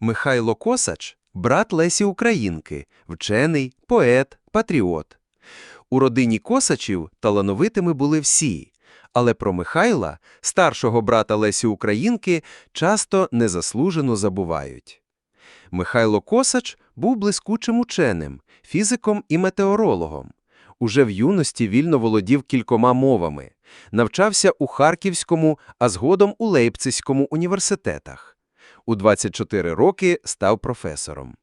Михайло Косач – брат Лесі Українки, вчений, поет, патріот. У родині Косачів талановитими були всі, але про Михайла, старшого брата Лесі Українки, часто незаслужено забувають. Михайло Косач був блискучим ученим, фізиком і метеорологом. Уже в юності вільно володів кількома мовами. Навчався у Харківському, а згодом у Лейпцизькому університетах. У 24 роки став професором.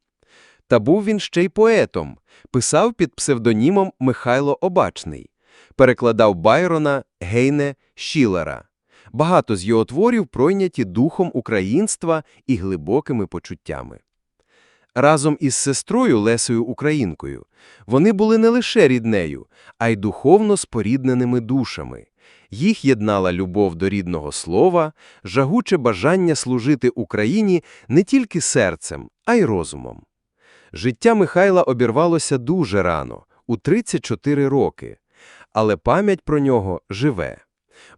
Та був він ще й поетом, писав під псевдонімом Михайло Обачний, перекладав Байрона, Гейне, Шілера. Багато з його творів пройняті духом українства і глибокими почуттями. Разом із сестрою Лесею Українкою вони були не лише ріднею, а й духовно спорідненими душами. Їх єднала любов до рідного слова, жагуче бажання служити Україні не тільки серцем, а й розумом. Життя Михайла обірвалося дуже рано, у 34 роки, але пам'ять про нього живе.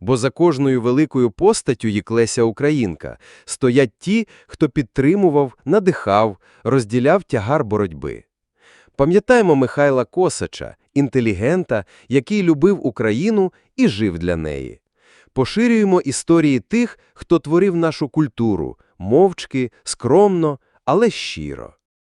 Бо за кожною великою постаттю як Леся Українка стоять ті, хто підтримував, надихав, розділяв тягар боротьби. Пам'ятаємо Михайла Косача, інтелігента, який любив Україну і жив для неї. Поширюємо історії тих, хто творив нашу культуру, мовчки, скромно, але щиро.